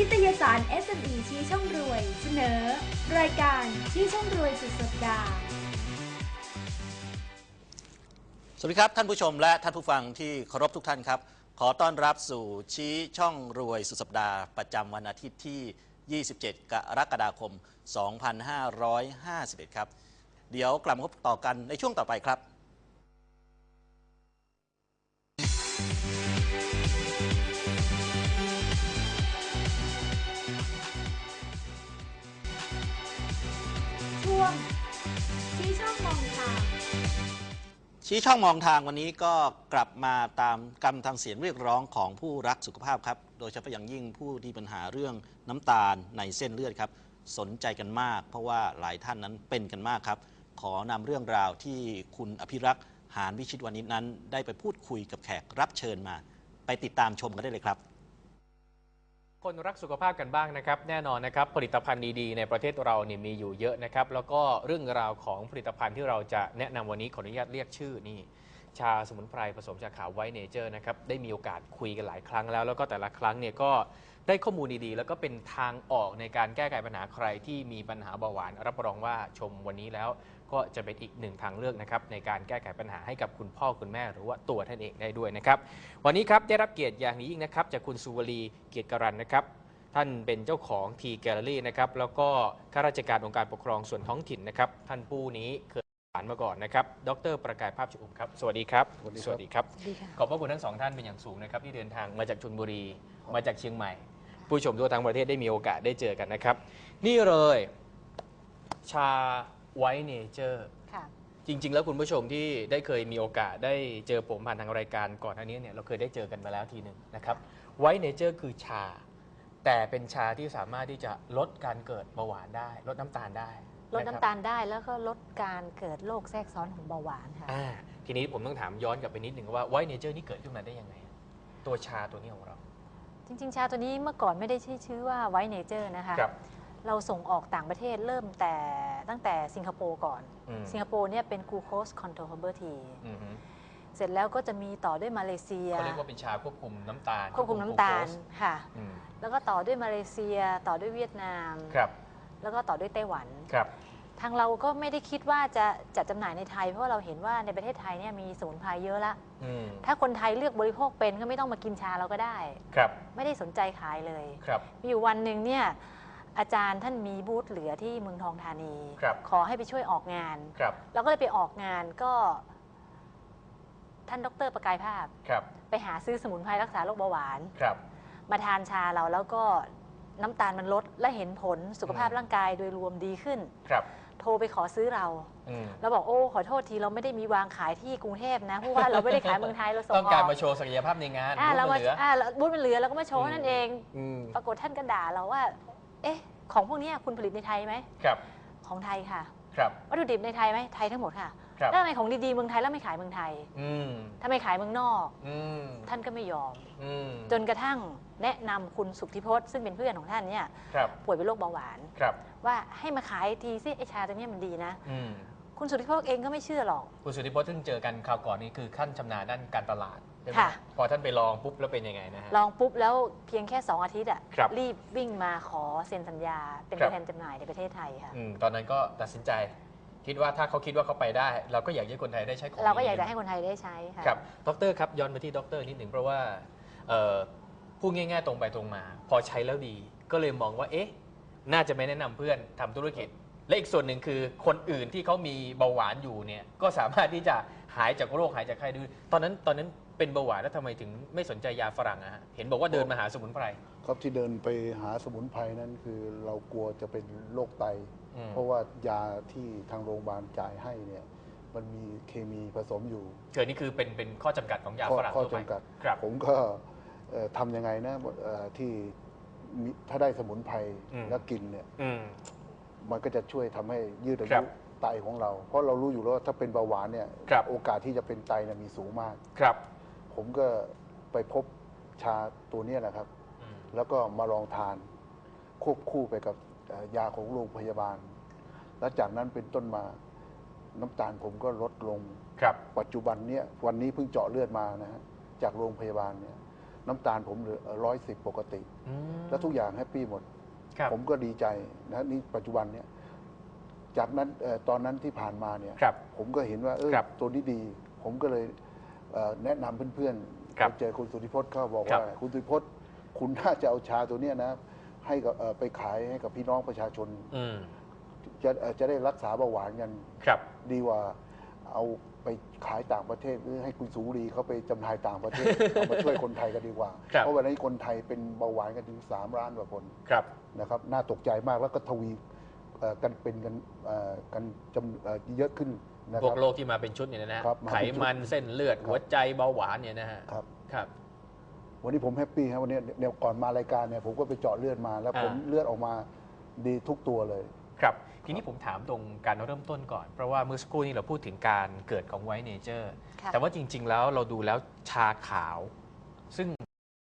นิตยสาร SME ชี้ช่องรวย เสนอ รายการชี้ช่องรวยสุดสัปดาห์สวัสดีครับ ท่านผู้ชมและท่านผู้ฟังที่เคารพทุกท่านครับ ขอต้อนรับสู่ชี้ช่องรวยสุดสัปดาห์ ประจำวันอาทิตย์ที่ 27 กรกฎาคม 2551 ครับ เดี๋ยวกลับมาพบต่อกันในช่วงต่อไปครับ ช่วงชี้ช่องมองทาง ชี้ช่องมองทางวันนี้ก็กลับมาตามกำทางเสียงเรียกร้องของผู้รักสุขภาพครับ โดยเฉพาะอย่างยิ่งผู้ที่ปัญหาเรื่องน้ำตาลในเส้นเลือดครับ สนใจกันมาก เพราะว่าหลายท่านนั้นเป็นกันมากครับ ขอนำเรื่องราวที่คุณอภิรักษ์หานวิชิตวานิชนั้น ได้ไปพูดคุยกับแขกรับเชิญมา ไปติดตามชมกันได้เลยครับ คนรักสุขภาพกันบ้างนะครับแน่นอนนะครับผลิตภัณฑ์ดีๆในประเทศเราเนี่ยมีอยู่เยอะนะครับแล้วก็เรื่องราวของผลิตภัณฑ์ที่เราจะแนะนำวันนี้ขออนุญาตเรียกชื่อนี่ ชาสมุนไพรผสมชาขาวไวเนเจอร์นะครับได้มีโอกาสคุยกันหลายครั้งแล้ว แล้วก็แต่ละครั้งเนี่ยก็ได้ข้อมูลดีๆ แล้วก็เป็นทางออกในการแก้ไขปัญหาใครที่มีปัญหาเบาหวาน รับรองว่าชมวันนี้แล้วก็จะเป็นอีกหนึ่งทางเลือกนะครับในการแก้ไขปัญหาให้กับคุณพ่อคุณแม่ หรือว่าตัวท่านเองได้ด้วยนะครับ วันนี้ครับได้รับเกียรติอย่างนี้ยิ่งนะครับจากคุณสุวลีเกียรติการันนะครับท่านเป็นเจ้าของทีแกลเลอรี่นะครับแล้วก็ข้าราชการองค์การปกครองส่วนท้องถิ่นนะครับท่านผู้นี้เคยานมาก่อนนะครับ ดร ประกายภาพชุมครับสวัสดีครับ สวัสดีครับ สวัสดีครับ ขอบพระคุณทั้งสองท่านเป็นอย่างสูงนะครับ ที่เดินทางมาจากชลบุรี มาจากเชียงใหม่ ผู้ชมทั่วทั้งประเทศได้มีโอกาสได้เจอกันนะครับ นี่เลย ชาไวท์เนเจอร์ค่ะ จริง ๆ แล้วคุณผู้ชมที่ได้เคยมีโอกาสได้เจอผมผ่านทางรายการก่อนหน้านี้เนี่ยเราเคยได้เจอกันมาแล้วทีหนึ่งนะครับไวท์เนเจอร์คือชา แต่เป็นชาที่สามารถที่จะลดการเกิดเบาหวานได้ ลดน้ำตาลได้ลดน้ำะครับตาลได้แล้วก็ลดการเกิดโรคแทรกซ้อนของเบาหวานค่ะ อ่าทีนี้ผมต้องถามย้อนกลับไปนิดหนึ่งว่าไวท์เนเจอร์นี่เกิดขึ้นมาได้ยังไง ตัวชาตัวนี้ของเรา จริง ๆ ชาตัวนี้เมื่อก่อนไม่ได้ชื่อชื่อว่าไวท์เนเจอร์นะคะครับเราส่งออกต่างประเทศเริ่มแต่ตั้งแต่สิงคโปร์ก่อน อืม สิงคโปร์เนี่ยเป็นกูโคสคอนโทรลเฮอร์เบอร์ที อือฮึ เสร็จแล้วก็จะมีต่อด้วยมาเลเซียเขาเรียกว่าเป็นชาควบคุมน้ำตาลควบคุมน้ำตาลกลูโคสค่ะ อืมแล้วก็ต่อด้วยมาเลเซีย ต่อด้วยเวียดนาม ครับแล้วก็ต่อด้วยไต้หวัน ครับ ทางเราก็ไม่ได้คิดว่าจะจัดจำหน่ายในไทย เพราะว่าเราเห็นว่าในประเทศไทยเนี่ยมีสมุนไพรเยอะละ อืมถ้าคนไทยเลือกบริโภคเป็นก็ไม่ต้องมากินชาเราก็ได้ ครับไม่ได้สนใจขายเลย ครับ มีอยู่วันหนึ่งเนี่ยอาจารย์ท่านมีบูธเหลือที่เมืองทองธานี ครับ ขอให้ไปช่วยออกงาน ครับ เราก็เลยไปออกงานก็ ท่านดรประกายภาพ ครับ ไปหาซื้อสมุนไพรรักษาโรคเบาหวาน ครับ มาทานชาเราแล้วก็น้ำตาลมันลดและเห็นผลสุขภาพอืมร่างกายโดยรวมดีขึ้น ครับ โทรไปขอซื้อเรา อืมแล้วบอกโอ้ขอโทษทีเราไม่ได้มีวางขายที่กรุงเทพนะเพราะว่าเราไม่ได้ขายเมืองไทยเราส่งต้องการอมาโชว์ศักยภาพในงานอ่ารูเราปมามันเหลืออ่าแล้วบูธมันเหลือเราก็มาโชว์อืมนั่นเอง อืมปรากฏท่านก็ด่าเราว่า เอ๊ะ ของพวกเนี้ยคุณผลิตในไทยไหม ครับ ของไทยค่ะ ครับ วัตถุดิบในไทยไหมไทยทั้งหมดค่ะครับ แล้วทำไมของดีๆเมืองไทยแล้วไม่ขายเมืองไทยอืมทำไมขายเมืองนอก อืมท่านก็ไม่ยอม อืมจนกระทั่งแนะนำคุณสุทธิพจน์ซึ่งเป็นเพื่อนของท่านเนี่ยครับป่วยเป็นโรคเบาหวาน ครับว่าให้มาขายทีซิไอชาตัวเนี้ยมันดีนะ อืม คุณสุทธิพจน์เองก็ไม่เชื่อหรอก คุณสุทธิพจน์ซึ่งเจอกันคราวก่อนนี้คือขั้นชำนาญด้านการตลาดใช่ไหมค่ะ พอท่านไปลองปุ๊บแล้วเป็นยังไงนะฮะ ลองปุ๊บแล้วเพียงแค่ 2 อาทิตย์อะครับรีบวิ่งมาขอเซ็นสัญญา เป็นครัตัวบแทนจำหน่ายในประเทศไทยค่ะ อืมตอนนั้นก็ตัดสินใจ คิดว่าถ้าเขาคิดว่าเขาไปได้ เราก็อยากให้คนไทยได้ใช้ของเราก็อยากดีจะให้คนไทยได้ใช้ค่ะ ครับดรครับย้อนไปที่ดรนิดหนึ่งเพราะว่าเอ่อพูดง่าย ๆ ตรงไปตรงมา พอใช้แล้วดี ก็เลยมองว่าเอ๊ะ น่าจะไม่แนะนำเพื่อนทำธุรกิจ และอีกส่วนหนึ่งคือคนอื่นที่เขามีเบาหวานอยู่เนี่ยก็สามารถที่จะหายจากโรคหายจากไข้ด้วยตอนนั้นตอนนั้นเป็นเบาหวานแล้วทำไมถึงไม่สนใจยาฝรั่งอะฮะเห็นบอกว่าเดินมาหาสมุนไพร ครับที่เดินไปหาสมุนไพรนั้นคือเรากลัวจะเป็นโรคไต อืม เพราะว่ายาที่ทางโรงพยาบาลจ่ายให้เนี่ย มันมีเคมีผสมอยู่เกิดนี่คือเป็นเป็นข้อจำกัดของยาข้อฝรั่งข้อทั่วไปจำกัด ครับ ผมก็เอ่อทำยังไงนะเอ่อที่มีถ้าได้สมุนไพรอืม แล้วกินเนี่ย อืม มันก็จะช่วยทำให้ยืดอาครัยุบไตของเรา เพราะเรารู้อยู่แล้วว่าถ้าเป็นเบาหวานเนี่ยครับ โอกาสที่จะเป็นไตเนี่ยมีสูงมาก ครับผมก็ไปพบชาตัวเนี้แหละครับ อืมแล้วก็มาลองทาน ควบคู่ไปกับเอ่อยาของโรงพยาบาล แล้วจากนั้นเป็นต้นมาน้ำตาลผมก็ลดลง ครับ ปัจจุบันเนี้ยวันนี้เพิ่งเจาะเลือดมานะฮะจากโรงพยาบาลเนี่ยน้ำตาลผมเหลือร้อยสิบปกติ อืม แล้วทุกอย่างแฮปปี้หมด ครับผมก็ดีใจนะนี่ปัจจุบันเนี่ยจากนั้นเอ่อตอนนั้นที่ผ่านมาเนี่ยครับผมก็เห็นว่าเออครับตัวนี้ดี ผมก็เลยเอ่อแนะนำเพื่อนๆครับไปเจอคุณสุธิพจน์เขาบอกครับ ว่าคุณสุธิพจน์คุณน่าจะเอาชาตัวเนี้ยนะให้กับเอ่อไปขายให้กับพี่น้องประชาชน อืมจะเอ่อจะได้รักษาเบาหวานกัน ครับ ดีกว่าเอา ไปขายต่างประเทศหรือให้คุณสูรีเขาไปจำหน่ายต่างประเทศ เอามาช่วยคนไทยกันดีกว่า ครับ เพราะวันนี้คนไทยเป็นเบาหวานกันถึงสามล้านกว่าคนครับ นะครับน่าตกใจมากแล้วก็ทวีเอ่อกันเป็นกันเอ่อกันจำเอ่อเยอะขึ้นนะคพวรักบโรคที่มาเป็นชุดเนี่ยนะฮะครับมาไขเป็นชุดมันเส้นเลือดครับ หัวใจเบาหวานเนี่ยนะฮะครับ ครับ วันนี้ผมแฮปปี้ครับวันนี้เนี่ยก่อนมารายการเนี่ยผมก็ไปเจาะเลือดมาแล้วอ่าผมเลือดออกมาดีทุกตัวเลย ครับ ทีนี้ผมถามตรงการเริ่มต้นก่อน เพราะว่าเมื่อสักครู่นี้เราพูดถึงการเกิดของไวท์เนเจอร์ค่ะแต่ว่าจริง ๆ แล้วเราดูแล้วชาขาว ซึ่ง